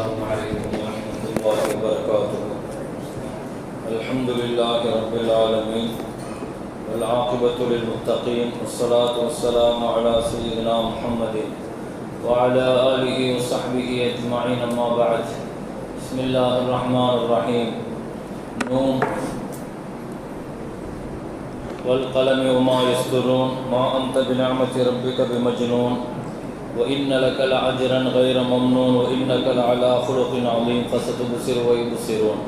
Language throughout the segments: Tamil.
السلام عليكم ورحمة الله وبركاته. الحمد لله رب العالمين والعاقبة للمتقين والصلاة والسلام على سيدنا محمد وعلى آله وصحبه أجمعين أما بعد. بسم الله الرحمن الرحيم. نون. والقلم وما يسطرون ما أنت بنعمة ربك بمجنون. وإن لك لعجرا غير ممنون وإنك لعلى خلق عظيم فستبصر ويبصرون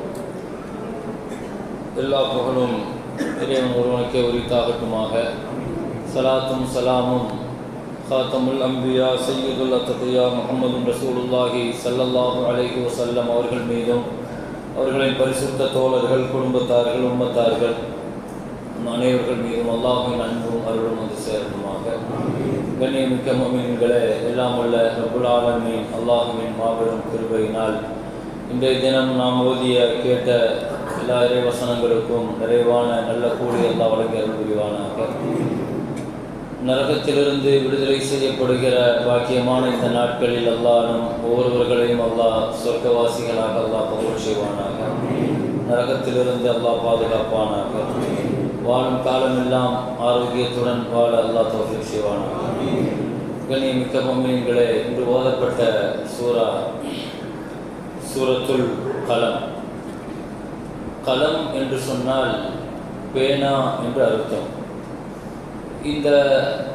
எல்லா புகழும் இறைவன் ஒருவனுக்கே உரித்தாகட்டுமாக சலாத்தும் சலாமும் ஹாத்தமுல் அம்பியா சையதுல் அத்தகையா முகமது ரசூலுல்லாஹி சல்லல்லாஹு அலைஹி வசல்லம் அவர்கள் மீதும் அவர்களின் பரிசுத்த தோழர்கள் குடும்பத்தார்கள் உம்மத்தார்கள் நம் அனைவர்கள் மீதும் அல்லாஹின் அன்பும் அருளும் வந்து சேரணுமாக கண்ணியமிக்க மீன்களே எல்லாம் உள்ள ரபுல் அல்லாஹுவின் மாபெரும் கிருபையினால் இன்றைய தினம் நாம் ஓதிய கேட்ட எல்லா இறைவசனங்களுக்கும் நிறைவான நல்ல கூலி எல்லாம் வழங்கி அருள் புரிவானாக. நரகத்திலிருந்து விடுதலை செய்யப்படுகிற பாக்கியமான இந்த நாட்களில் எல்லாரும் ஒவ்வொருவர்களையும் அல்லாஹ் சொர்க்கவாசிகளாக அல்லாஹ் பகுல் செய்வானாக. நரகத்திலிருந்து அல்லாஹ் பாதுகாப்பானாக. வாழும் காலமெல்லாம் ஆரோக்கியத்துடன் வாழ அல்லாஹ் தோஃபிக் செய்வானாக. கண்ணியமிக்க பொம்மையங்களே இன்று ஓதப்பட்ட சூரா சூரத்துள் கலம். கலம் என்று சொன்னால் பேனா என்று அர்த்தம். இந்த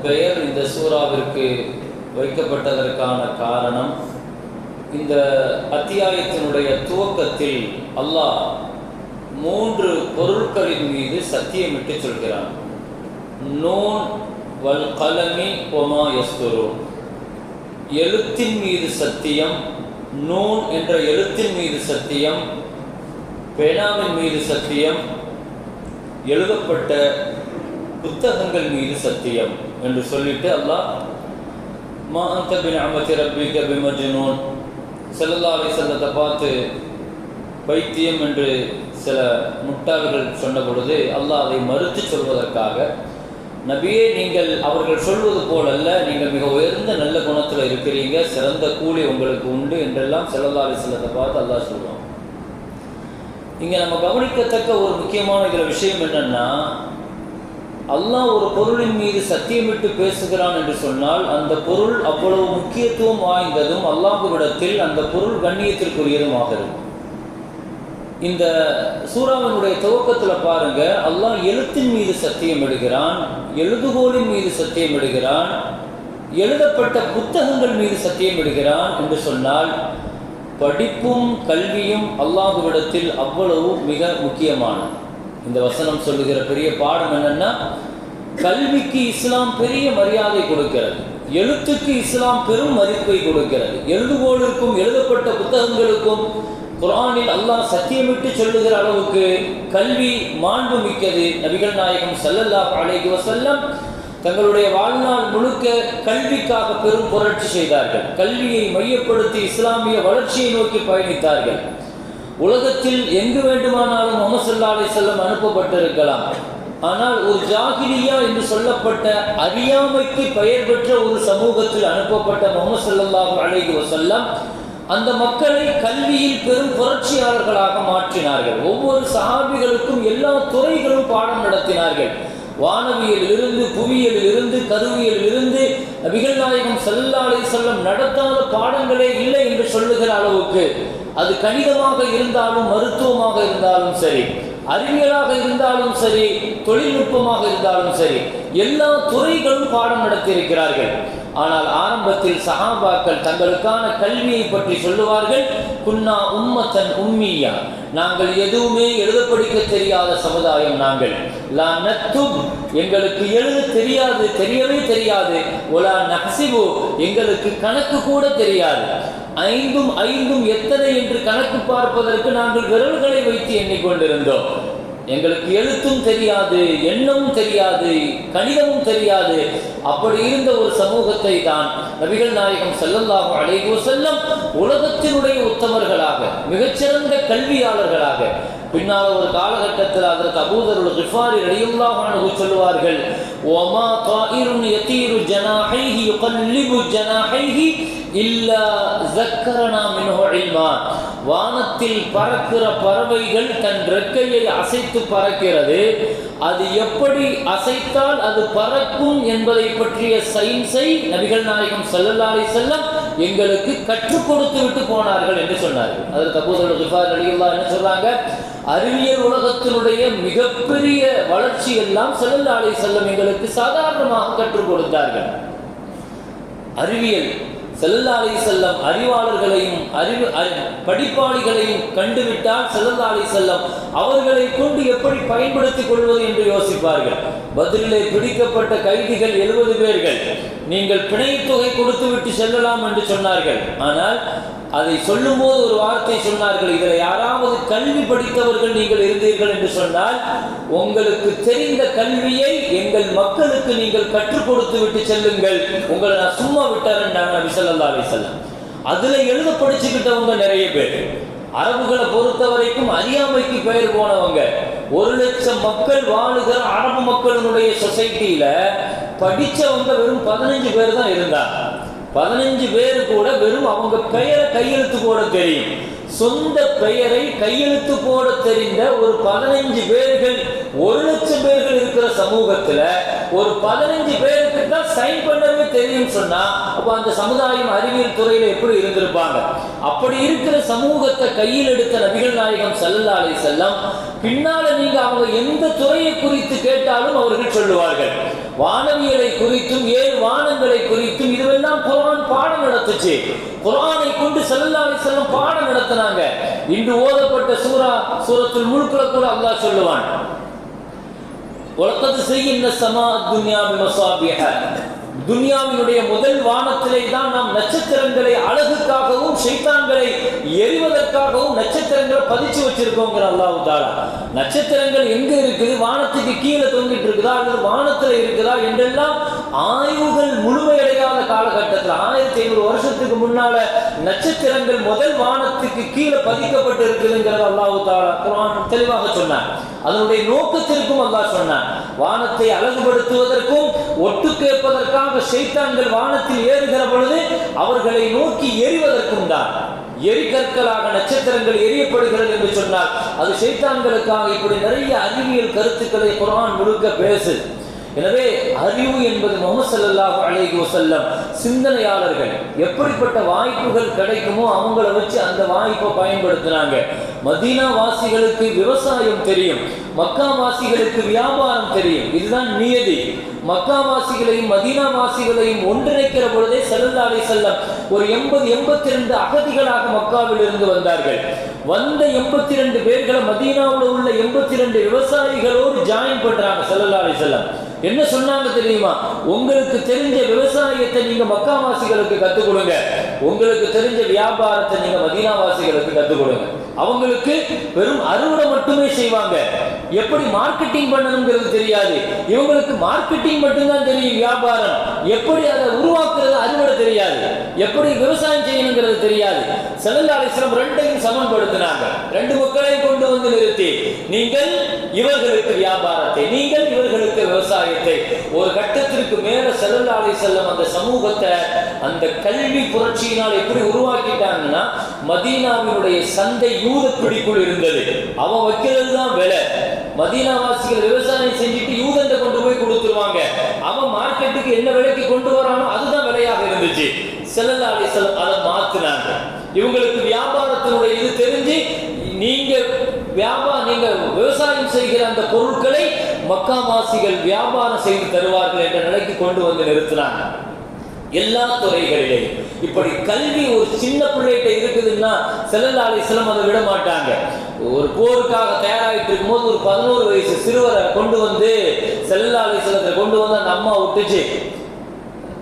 பெயர் இந்த சூறாவிற்கு வைக்கப்பட்டதற்கான காரணம் இந்த அத்தியாயத்தினுடைய துவக்கத்தில் அல்லாஹ் மூன்று பொருட்களின் மீது சத்தியமிட்டு சொல்கிறான். நூன் வல் கலமி ஒமா எஸ்துரு எழுத்தின் மீது சத்தியம் நூன் என்ற எழுத்தின் மீது சத்தியம் பேனாவின் மீது சத்தியம் எழுதப்பட்ட புத்தகங்கள் மீது சத்தியம் என்று சொல்லிட்டு அல்லாஹ் மா அந்த பின் அமத்தி ரப்பிக பிமஜ்னூன் செல்லல்லா அலி செல்லத்தை பார்த்து பைத்தியம் என்று சில முட்டாள்கள் சொன்ன பொழுது அல்லாஹ் அதை மறுத்து சொல்வதற்காக நபியே நீங்கள் அவர்கள் சொல்வது போலல்ல நீங்கள் மிக உயர்ந்த நல்ல குணத்தில் இருக்கிறீங்க சிறந்த கூலி உங்களுக்கு உண்டு என்றெல்லாம் செல்லல்லா செல்லத்தை பார்த்து அல்லாஹ் சொல்லுவான். இங்கே நம்ம கவனிக்கத்தக்க ஒரு முக்கியமான இதில் விஷயம் என்னன்னா அல்லாஹ் ஒரு பொருளின் மீது சத்தியமிட்டு பேசுகிறான் என்று சொன்னால் அந்த பொருள் அவ்வளவு முக்கியத்துவம் வாய்ந்ததும் அல்லாஹுவிடத்தில் அந்த பொருள் கண்ணியத்திற்குரியதுமாக இருக்கும். இந்த சூறாவினுடைய துவக்கத்தில் பாருங்க அல்லாஹ் எழுத்தின் மீது சத்தியம் எடுகிறான் எழுதுகோலின் மீது சத்தியம் எடுகிறான் எழுதப்பட்ட புத்தகங்கள் மீது சத்தியம் எடுகிறான் என்று சொன்னால் படிப்பும் கல்வியும் அல்லாஹுவிடத்தில் அவ்வளவு மிக முக்கியமானது. இந்த வசனம் சொல்லுகிற பெரிய பாடம் என்னன்னா கல்விக்கு இஸ்லாம் பெரிய மரியாதை கொடுக்கிறது. எழுத்துக்கு இஸ்லாம் பெரும் மதிப்பை கொடுக்கிறது. எழுதுகோளுக்கும் எழுதப்பட்ட புத்தகங்களுக்கும் குரானில் அல்லாஹ் சத்தியமிட்டு சொல்லுகிற அளவுக்கு கல்வி மாண்பு மிக்கது. நபிகள் நாயகம் செல்லல்லா அலைஹி வசல்லம் தங்களுடைய வாழ்நாள் முழுக்க கல்விக்காக பெரும் புரட்சி செய்தார்கள். கல்வியை மையப்படுத்தி இஸ்லாமிய வளர்ச்சியை நோக்கி பயணித்தார்கள். உலகத்தில் எங்கு வேண்டுமானாலும் முகமது அலி செல்லம் அனுப்பப்பட்டிருக்கலாம். ஆனால் ஒரு ஜாகிரியா என்று சொல்லப்பட்ட அறியாமைக்கு பெயர் பெற்ற ஒரு சமூகத்தில் அனுப்பப்பட்ட முகமது சல்லாஹூ அலைஹி வசல்லம் அந்த மக்களை கல்வியில் பெரும் புரட்சியாளர்களாக மாற்றினார்கள். ஒவ்வொரு சகாபிகளுக்கும் எல்லா துறைகளும் பாடம் நடத்தினார்கள். வானவியல் இருந்து புவியியல் இருந்து கருவியல் இருந்து நபிகள் நாயகம் சல்லா செல்லம் நடத்தாத பாடங்களே இல்லை என்று சொல்லுகிற அளவுக்கு அது கணிதமாக இருந்தாலும் மருத்துவமாக இருந்தாலும் சரி அறிவியலாக இருந்தாலும் சரி தொழில்நுட்பமாக இருந்தாலும் சரி எல்லா துறைகளும் பாடம் நடத்தியிருக்கிறார்கள். ஆனால் ஆரம்பத்தில் சஹாபாக்கள் தங்களுக்கான கல்வியை பற்றி சொல்லுவார்கள் குன்னா உம்மத்தன் உம்மியா. நாங்கள் எதுவுமே எழுத படிக்க தெரியாத சமுதாயம் நாங்கள். லா நத்தும் எங்களுக்கு எழுத தெரியாது தெரியவே தெரியாது. ஒலா நக்சிபு எங்களுக்கு கணக்கு கூட தெரியாது. ஐந்தும் ஐந்தும் எத்தனை என்று கணக்கு பார்ப்பதற்கு நாங்கள் விரல்களை வைத்து எண்ணிக்கொண்டிருந்தோம் எங்களுக்கு எழுத்தும் தெரியாது எண்ணமும் தெரியாது கணிதமும் தெரியாது. அப்படி இருந்த ஒரு சமூகத்தை தான் நபிகள் நாயகம் செல்லல்லாஹு அலைஹி செல்லம் உலகத்தினுடைய உத்தமர்களாக மிகச்சிறந்த கல்வியாளர்களாக பின்னால் ஒரு காலகட்டத்தில் அதற்கு அபூதருள் கிஃபாரி ரலியல்லாஹு சொல்லுவார்கள் ஒமா தாயிரும் யதீரு ஜனாஹைஹி யுகல்லிபு ஜனாஹைஹி இல்லா ஜக்கரனா மின்ஹு இல்மா. வானத்தில் பறக்கிற பறவைகள் தன் ரெக்கையை அசைத்து பறக்கிறது. அது எப்படி அசைத்தால் அது பறக்கும் என்பதை பற்றிய சயின்ஸை நபிகள் நாயகம் செல்லல்லாரை செல்லம் எங்களுக்கு கற்றுக் கொடுத்து விட்டு போனார்கள் என்று சொன்னார்கள். அதில் அபூதர் கிஃபார் ரலியல்லாஹு என்ன சொல்றாங்க அறிவியல் உலகத்தினுடைய மிகப்பெரிய வளர்ச்சி எல்லாம் செல்லல்லாரை செல்லம் எங்களுக்கு சாதாரணமாக கற்றுக் கொடுத்தார்கள். அறிவியல் செல்லல்லாலை செல்லம் அறிவாளர்களையும் அறிவு படிப்பாளிகளையும் கண்டுவிட்டால் செல்லல்லாலை செல்லம் அவர்களை கொண்டு எப்படி பயன்படுத்திக் கொள்வது என்று யோசிப்பார்கள். பதிலே பிடிக்கப்பட்ட கைதிகள் எழுபது பேர்கள். நீங்கள் பிணை தொகை கொடுத்து விட்டு செல்லலாம் என்று சொன்னார்கள். ஆனால் அதை சொல்லும்போது ஒரு வார்த்தை சொன்னார்கள் இதில் யாராவது கல்வி படித்தவர்கள் நீங்கள் இருந்தீர்கள் என்று சொன்னால் உங்களுக்கு தெரிந்த கல்வியை எங்கள் மக்களுக்கு நீங்கள் கற்றுக் கொடுத்து விட்டு செல்லுங்கள். உங்களை நான் சும்மா விட்டாருன்றாங்க நபி சொல்லல்லா அலைஹி வஸல்லம். அதுல எழுத படிச்சுக்கிட்டவங்க நிறைய பேர். அரபுகளை பொறுத்த வரைக்கும் அறியாமைக்கு பெயர் போனவங்க. ஒரு லட்சம் மக்கள் வாழுகிற அரபு மக்களினுடைய சொசைட்டியில படிச்சவங்க வெறும் பதினஞ்சு பேர் தான் இருந்தாங்க. பதினஞ்சு பேர் கூட வெறும் அவங்க பெயரை கையெழுத்து போட தெரியும். சொந்த பெயரை கையெழுத்து போட தெரிந்த ஒரு பதினஞ்சு பேர்கள் ஒரு லட்சம் பேர்கள் இருக்கிற சமூகத்துல ஒரு பதினஞ்சு பேருக்கு தான் சைன் பண்ணவே தெரியும் சொன்னா அப்ப அந்த சமுதாயம் அறிவியல் துறையில எப்படி இருந்திருப்பாங்க? அப்படி இருக்கிற சமூகத்தை கையில் எடுத்த நபிகள் நாயகம் ஸல்லல்லாஹு செல்லம் பின்னால நீங்க அவங்க எந்த துறையை குறித்து கேட்டாலும் அவர்கள் சொல்லுவார்கள். வானவியலை குறித்தும் ஏழு வானங்களை குறித்தும் இதுவெல்லாம் குரான் பாடம் நடத்துச்சு. குரானை கொண்டு செல்லாலை செல்லும் பாடம் நடத்தினாங்க. இன்று ஓதப்பட்ட சூரா சூரத்தில் முல்க்ல கூட அல்லா சொல்லுவான். உலகத்து செய்கின்ற சமா துன்யா மசாபிஹ துன்யாவினுடைய முதல் வானத்திலே தான் நாம் நட்சத்திரங்களை அழகுக்காகவும் சைத்தான்களை எரிவதற்காகவும் நட்சத்திரங்களை பதிச்சு வச்சிருக்கோங்கிற அல்லாஹ் தாலா. நட்சத்திரங்கள் எங்க இருக்குது? வானத்துக்கு கீழே தொங்கிட்டு இருக்குதா? அல்லது வானத்துல இருக்குதா? என்றெல்லாம் ஆய்வுகள் முழுமையடையாத காலகட்டத்தில் ஆயிரத்தி ஐநூறு வருஷத்துக்கு முன்னால நட்சத்திரங்கள் முதல் வானத்துக்கு கீழே பதிக்கப்பட்டு இருக்குதுங்கிறது அல்லாஹு தாலா தெளிவாக சொன்னார். அதனுடைய நோக்கத்திற்கும் அல்லாஹ் சொன்னார். வானத்தை அழகுபடுத்துவதற்கும் ஒட்டு கேட்பதற்காக ஷைத்தான்கள் வானத்தில் ஏறுகிற பொழுது அவர்களை நோக்கி எரிவதற்கும் தான். எரிகற்களாக நட்சத்திரங்கள் எரியப்படுகிறது என்று சொன்னால் அது சைத்தான்களுக்காக இப்படி நிறைய அறிவியல் கருத்துக்களை குரான் முழுக்க பேசுது. எனவே அறிவு என்பது முகமது ஸல்லல்லாஹு அலேஹி வசல்லம் சிந்தனையாளர்கள் எப்படிப்பட்ட வாய்ப்புகள் கிடைக்குமோ அவங்கள வச்சு அந்த வாய்ப்பை பயன்படுத்தினாங்க மதீனா வாசிகளுக்கு விவசாயம் தெரியும் மக்கா வாசிகளுக்கு வியாபாரம் தெரியும். இதுதான் நியதி. மக்கா வாசிகளையும் மதீனா வாசிகளையும் ஒன்றிணைக்கிற பொழுதே ஸல்லல்லாஹு செல்லம் ஒரு எண்பது எண்பத்தி ரெண்டு அகதிகளாக மக்காவில் இருந்து வந்தார்கள். வந்த எண்பத்தி ரெண்டு பேர்களை மதீனாவில் உள்ள எண்பத்தி ரெண்டு விவசாயிகளோடு ஜாயின் பண்றாங்க ஸல்லல்லாஹு செல்லம் என்ன சொன்னாங்க தெரியுமா? உங்களுக்கு தெரிஞ்ச விவசாயத்தை நீங்க மக்காவாசிகளுக்கு கத்துக் கொடுங்க உங்களுக்கு தெரிஞ்ச வியாபாரத்தை நீங்க மதீனாவாசிகளுக்கு கத்துக் கொடுங்க அவங்களுக்கு வெறும் அறுவடை மட்டுமே செய்வாங்க. எப்படி மார்க்கெட்டிங் பண்ணணுங்கிறது தெரியாது. இவங்களுக்கு மார்க்கெட்டிங் மட்டும்தான் தெரியும் வியாபாரம். எப்படி அதை உருவாக்குறது அறுவடை தெரியாது. எப்படி விவசாயம் செய்யணுங்கிறது தெரியாது. ஸல்லல்லாஹு ரெண்டையும் சமன்படுத்தினாங்க. ரெண்டு மக்களையும் கொண்டு வந்து நிறுத்தி. நீங்கள் இவர்களுக்கு வியாபாரத்தை நீங்கள் இவர்களுக்கு சமுதாயத்தை ஒரு கட்டத்திற்கு மேல ஸல்லல்லாஹு செல்லும் அந்த சமூகத்தை அந்த கல்வி புரட்சியினால் எப்படி உருவாக்கிட்டாங்கன்னா மதீனாவினுடைய சந்தை யூத பிடிக்குள் இருந்தது. அவன் வைக்கிறது தான் விலை. மதீனாவாசிகள் விவசாயம் செஞ்சுட்டு யூதன்ட்ட கொண்டு போய் கொடுத்துருவாங்க. அவன் மார்க்கெட்டுக்கு என்ன விலைக்கு கொண்டு வரானோ அதுதான் விலையாக இருந்துச்சு. ஸல்லல்லாஹு அலைஹி அதை மாத்தினாங்க. இவங்களுக்கு வியாபாரத்தினுடைய இது தெரிஞ்சு நீங்க வியாபாரம் நீங்க விவசாயம் செய்கிற அந்த பொருட்களை மக்காவாசிகள் வியாபாரம் செய்து தருவார்கள் என்ற நிலைக்கு கொண்டு வந்து நிறுத்தினாங்க. எல்லா துறைகளிலே. இப்படி கல்வி ஒரு சின்ன பிள்ளைகிட்ட இருக்குதுன்னா செல்லலாளி சிலம் அதை விட மாட்டாங்க. ஒரு போருக்காக தயாராகிட்டு இருக்கும்போது ஒரு பதினோரு வயசு சிறுவரை கொண்டு வந்து செல்லலாளி சிலத்தை கொண்டு வந்து அந்த அம்மா விட்டுச்சு.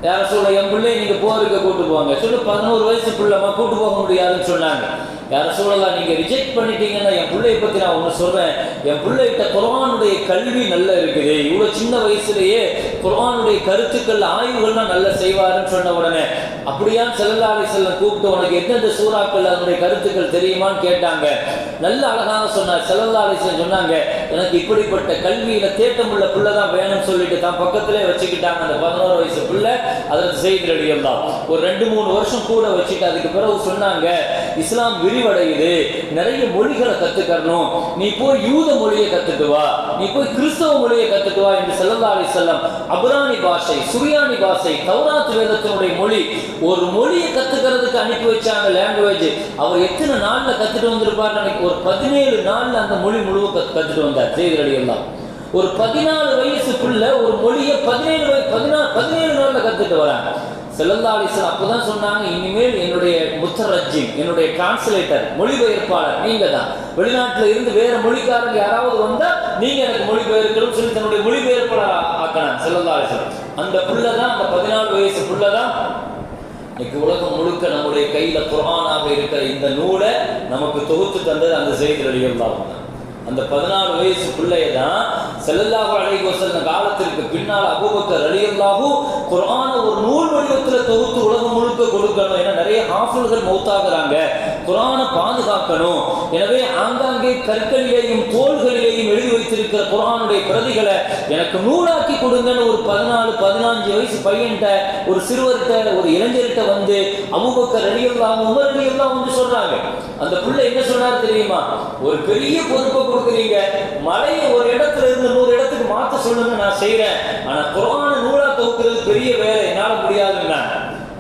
யார சொல்ல என் பிள்ளை நீங்க போருக்கு கூட்டு போவாங்க சொல்லு பதினோரு வயசு பிள்ளைமா கூட்டு போக முடியாதுன்னு சொன்னாங்க. யார சூழலாம் நீங்க ரிஜெக்ட் பண்ணிட்டீங்கன்னா என் பிள்ளைய பத்தி நான் ஒன்று சொல்றேன். என் பிள்ளைகிட்ட குரவானுடைய கல்வி நல்லா இருக்குது. இவ்வளோ சின்ன வயசுலயே குர்ஆனுடைய கருத்துக்கள் ஆய்வுகள்லாம் நல்லா செய்வாருன்னு சொன்ன உடனே அப்படியா செல்லல்லா அலிசல்லம் கூப்பிட்டு உனக்கு எந்தெந்த சூறாக்கள் அதனுடைய கருத்துக்கள் தெரியுமான்னு கேட்டாங்க. நல்ல அழகாக சொன்னார். செல்லல்லா சொன்னாங்க எனக்கு இப்படிப்பட்ட கல்வியில தேட்டமுள்ள பிள்ளை தான் வேணும்னு சொல்லிட்டு தான் பக்கத்திலே வச்சுக்கிட்டாங்க. அந்த பதினோரு வயசு பிள்ளை அதற்கு செய்தி தான் ஒரு ரெண்டு மூணு வருஷம் கூட வச்சுட்டு அதுக்கு பிறகு சொன்னாங்க இஸ்லாம் விரிவடையுது. நிறைய மொழிகளை கத்துக்கணும் நீ போய் யூத மொழியை கத்துட்டு வா. நீ போய் கிறிஸ்தவ மொழியை கத்துட்டு வா என்று செல்லல்லா அலிசல்லம் அபுராணி பாஷை சுரியானி பாஷை தௌராத் வேதத்தினுடைய மொழி ஒரு மொழியை கத்துக்கிறதுக்கு அனுப்பி வச்சாங்க லாங்குவேஜ் அவர் எத்தனை நாள்ல கத்துட்டு வந்திருப்பார் நினைக்க ஒரு பதினேழு நாள்ல அந்த மொழி முழுவதும் கத்துட்டு வந்தார். செய்திரடி எல்லாம் ஒரு பதினாலு வயசுக்குள்ள ஒரு மொழியை பதினேழு வயசு பதினாலு பதினேழு நாள்ல கத்துட்டு வராங்க. செல்லந்தாலிசன் அப்போதான் சொன்னாங்க இனிமேல் என்னுடைய முத்தரஜின் என்னுடைய டிரான்ஸ்லேட்டர் மொழிபெயர்ப்பாளர் நீங்க தான் வெளிநாட்டில் இருந்து வேற மொழிக்காரங்க யாராவது வந்தா நீங்க எனக்கு மொழிபெயர்க்கணும் சொல்லி தன்னுடைய மொழிபெயர்ப்பாளர் ஆக்கினான் செல்லந்தாலிசன் அந்த புள்ள தான் அந்த பதினாலு வயசு புள்ள தான் இன்னைக்கு உலகம் முழுக்க நம்முடைய கையில குர்ஆனாக இருக்கிற இந்த நூலை நமக்கு தொகுத்து தந்தது அந்த செய்தி அடிகள் தான். அந்த பதினாலு வயசு பிள்ளைய தான் செல்லல்லாஹு அலைஹி வஸல்லம் காலத்திற்கு பின்னால் அபூபக்கர் ரலியல்லாஹு குர்ஆன ஒரு நூல் வடிவத்துல தொகுத்து உலகம் முழுக்க கொடுக்கணும் ஏன்னா நிறைய ஹாஃபில்கள் மௌத்தாகிறாங்க குரானை பாதுகாக்கணும். எனவே ஆங்காங்கே கற்களிலேயும் தோள்களிலேயும் எழுதி வைத்திருக்கிற குரானுடைய பிரதிகளை எனக்கு நூலாக்கி கொடுங்கன்னு ஒரு பதினாலு பதினஞ்சு வயசு பையன்கிட்ட ஒரு சிறுவர்கிட்ட ஒரு இளைஞர்கிட்ட வந்து அபூபக்கர் ரலியல்லாஹு உமர் வந்து சொல்றாங்க. அந்த பிள்ளை என்ன சொன்னார் தெரியுமா? ஒரு பெரிய பொறுப்பை கொடுக்குறீங்க. மலையை ஒரு இடத்துல இருந்து நூறு இடத்துக்கு மாற்ற சொல்லுங்க நான் செய்யறேன் ஆனா குரான நூலா தொகுக்கிறது பெரிய வேலை. என்னால முடியாதுன்னா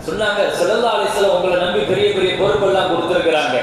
சொன்னாங்க ஸல்லல்லாஹு அலைஹி உங்களை நம்பி பெரிய பெரிய பொறுப்பெல்லாம் கொடுத்துருக்குறாங்க.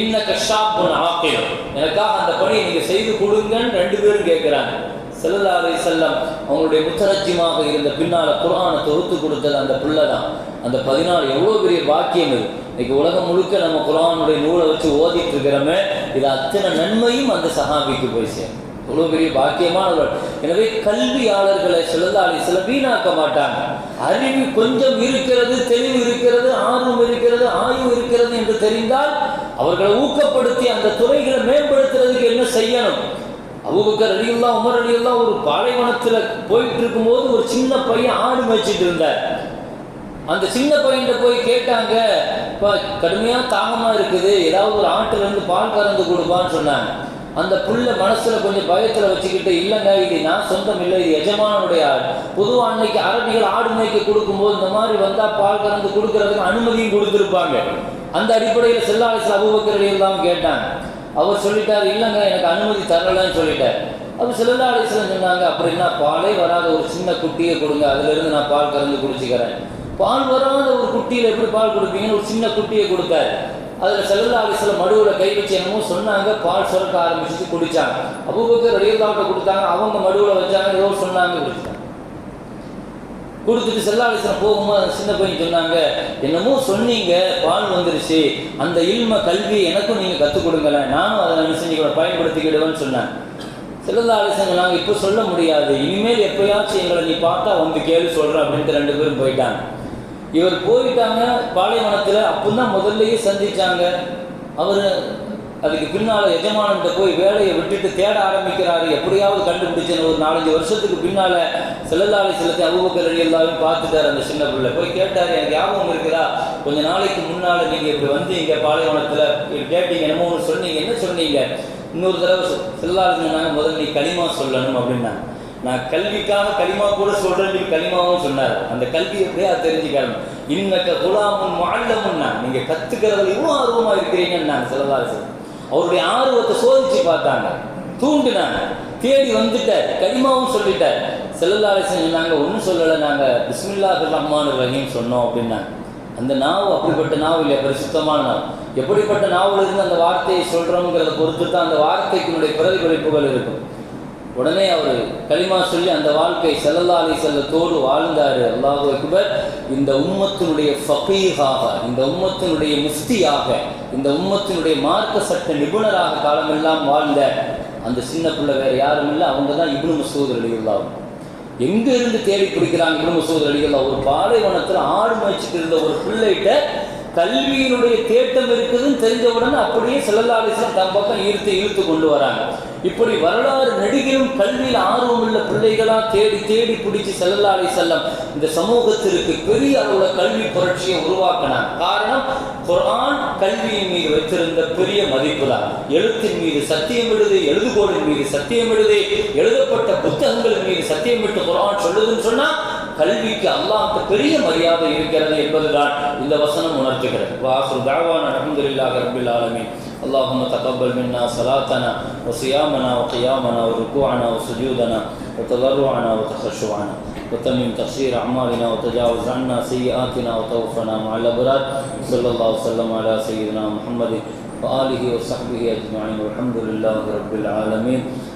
இன்னக்க ஷாப்புன் ஆக்கில். எனக்காக அந்த பணியை நீங்க செய்து கொடுங்கன்னு ரெண்டு பேரும் கேட்கிறாங்க ஸல்லல்லாஹு அலைஹி செல்லம் அவங்களுடைய முத்தரஜ்ஜிமாக இருந்த பின்னால குரானை தொகுத்து கொடுத்தது அந்த பிள்ளை தான். அந்த பதினாலு எவ்வளோ பெரிய பாக்கியம் இது. இன்னைக்கு உலகம் முழுக்க நம்ம குரானுடைய நூலை வச்சு ஓதிட்டு இருக்கிறோமே இது அத்தனை நன்மையும் அந்த சஹாபிக்கு போய் சேரும். இவ்வளோ பெரிய பாக்கியமானவர். எனவே கல்வியாளர்களை செல்லதாளி சில வீணாக்க மாட்டாங்க. அறிவு கொஞ்சம் இருக்கிறது தெளிவு இருக்கிறது ஆர்வம் இருக்கிறது ஆய்வு இருக்கிறது என்று தெரிந்தால் அவர்களை ஊக்கப்படுத்தி அந்த துறைகளை மேம்படுத்துறதுக்கு என்ன செய்யணும்? அவுபக்கர் அடியெல்லாம் உமர் அடியெல்லாம் ஒரு பாலைவனத்தில் போயிட்டு இருக்கும்போது ஒரு சின்ன பையன் ஆடு மேய்ச்சிட்டு இருந்தார். அந்த சின்ன பையன்கிட்ட போய் கேட்டாங்க இப்போ கடுமையாக தாகமாக இருக்குது. ஏதாவது ஒரு ஆட்டுலேருந்து பால் கறந்து கொடுப்பான்னு சொன்னாங்க. அந்த புள்ள மனசுல கொஞ்சம் பயத்துல வச்சுக்கிட்டு இல்லைங்க இது நான் சொந்தம் இல்லை இது எஜமானுடைய ஆடு பொதுவாக அன்னைக்கு அரபிகள் ஆடு மேய்க்க கொடுக்கும்போது இந்த மாதிரி வந்தா பால் கறந்து கொடுக்கறதுக்கு அனுமதியும் கொடுத்துருப்பாங்க. அந்த அடிப்படையில் செல்லாலிசில் அபுபக்கர் எல்லாம் கேட்டாங்க. அவர் சொல்லிட்டார் இல்லைங்க எனக்கு அனுமதி தரலன்னு சொல்லிட்டார். அப்போ செல்லா அலிஸ்லாம் சொன்னாங்க அப்படின்னா பாலே வராத ஒரு சின்ன குட்டியை கொடுங்க அதுல இருந்து நான் பால் கறந்து குடிச்சுக்கிறேன். பால் வராத ஒரு குட்டியில எப்படி பால் கொடுப்பீங்கன்னு ஒரு சின்ன குட்டியை கொடுத்தாரு. அதுல செல்லல்லா அலிஸ்லாம் மடுவில் கை வச்சு என்னமோ சொன்னாங்க பால் சுரக்க ஆரம்பிச்சுட்டு குடிச்சாங்க. அபூபக்கர் ரலியல்லாஹு கொடுத்தாங்க அவங்க மடுவில் வச்சாங்க ஏதோ சொன்னாங்க குடிச்சாங்க கொடுத்துட்டு செல்லாலிசனம் போகும்போது அந்த சின்ன பையன் சொன்னாங்க என்னமோ சொன்னீங்க பால் வந்துருச்சு அந்த இல்ம கல்வி எனக்கும் நீங்க கற்றுக் கொடுங்களேன் நானும் அதை என்ன செஞ்சுக்கூட பயன்படுத்திக்கிடுவேன்னு சொன்னேன் செல்லல்லாலிசன் நாங்கள் இப்போ சொல்ல முடியாது இனிமேல் எப்பயாச்சும் எங்களை நீ பார்த்தா வந்து கேள்வி சொல்கிறேன் அப்படின்ட்டு ரெண்டு பேரும் போயிட்டாங்க. இவர் போயிட்டாங்க பாலைவனத்தில் அப்போதான் முதல்லயே சந்திச்சாங்க. அவர் அதுக்கு பின்னால் எஜமானன்ட்ட போய் வேலையை விட்டுட்டு தேட ஆரம்பிக்கிறாரு. எப்படியாவது கண்டுபிடிச்சேன் ஒரு நாலஞ்சு வருஷத்துக்கு பின்னால் செல்லல்லாலை செலுத்தி அபுபக்கர் அலி எல்லாரும் பார்த்துட்டாரு அந்த சின்ன பிள்ளை. போய் கேட்டார் எனக்கு ஞாபகம் இருக்குதா? கொஞ்ச நாளைக்கு முன்னால் நீங்கள் இப்படி வந்தீங்க பாலைவனத்துல. இப்படி கேட்டீங்க என்னமோ ஒன்று சொன்னீங்க. என்ன சொன்னீங்க? இன்னொரு தடவை செல்லாரு சொன்னாங்க முதல்ல நீ களிமா சொல்லணும் அப்படின்னாங்க. நான் கல்விக்காக களிமா கூட சொல்றேன் களிமாவும் சொன்னார். அந்த கல்வி எப்படியா தெரிஞ்சுக்கணும். இன்னக்க குலாமும் மாண்டமுன்னா நீங்க கத்துக்கிறதுல இவ்வளோ ஆர்வமா இருக்கிறீங்கன்னு நான் செல்லதாரு அவருடைய ஆர்வத்தை சோதிச்சு பார்த்தாங்க. தூண்டினாங்க. தேடி வந்துட்டார். களிமாவும் சொல்லிட்டார். செல்லல்லாரசன் சொன்னாங்க ஒன்றும் சொல்லலை. நாங்கள் பிஸ்மில்லா ரஹ்மான் ரஹீம் சொன்னோம் அப்படின்னாங்க. அந்த நாவு அப்படிப்பட்ட நாவு இல்லை பிரசுத்தமான நாவு? எப்படிப்பட்ட நாவில் இருந்து அந்த வார்த்தையை சொல்கிறோங்கிறத பொறுத்து தான் அந்த வார்த்தைக்கு பிறகு குறிப்புகள் இருக்கும். உடனே அவர் களிமா சொல்லி அந்த வாழ்க்கை செல்லல்லா அலி செல்லத்தோடு வாழ்ந்தார். அல்லாஹு அக்பர். இந்த உம்மத்தினுடைய ஃபகீஹாக இந்த உம்மத்தினுடைய முஃப்தியாக இந்த உம்மத்தினுடைய மார்க்க சட்ட நிபுணராக காலமெல்லாம் வாழ்ந்த அந்த சின்ன பிள்ளை வேற யாரும் இல்லை. அவங்க தான் இப்னு மசூத் அலிகுல்லாவும் எங்கே இருந்து தேடி பிடிக்கிறாங்க இப்னு மசூத் அலிகுல்லா ஒரு பாலைவனத்தில் ஆடு மேய்ச்சிட்டு இருந்த ஒரு பிள்ளைகிட்ட கல்வியினுடைய தேட்டம் இருக்குதுன்னு தெரிஞ்சவுடனே அப்படியே செல்லல்லா தன் பக்கம் ஈர்த்து இழுத்து கொண்டு வராங்க. இப்படி வரலாறு நடிகரும் கல்வியில் ஆர்வம் உள்ள பிள்ளைகளா தேடி தேடி பிடிச்சி செல்லல்லா செல்லம் இந்த சமூகத்திற்கு பெரிய அளவுல கல்வி புரட்சியை உருவாக்கினாங்க. காரணம் குரான் கல்வியின் மீது வைத்திருந்த பெரிய மதிப்பு தான் எழுத்தின் மீது சத்தியம் எழுது எழுதுகோளின் மீது சத்தியம் எழுது எழுதப்பட்ட புத்தகங்களின் மீது சத்தியம் விட்டு குரான் சொல்லுதுன்னு சொன்னா கல்விக்கு அல்லாஹ்க்கு பெரிய மரியாதை இருக்கிறது என்பதுதான் இந்த வசனம் உணர்த்துகிறது வாசு தாவான் அலமதுல்லாஹ் ரபில் ஆலமீன் اللهم تقبل منا صلاتنا وصيامنا وقيامنا وركوعنا وسجودنا وتضرعنا وتخشعنا وتمم تقصير أعمالنا وتجاوز عنا سيئاتنا وتوفنا مع الأبرار صلى الله وسلم على سيدنا محمد وآله وصحبه أجمعين والحمد لله رب العالمين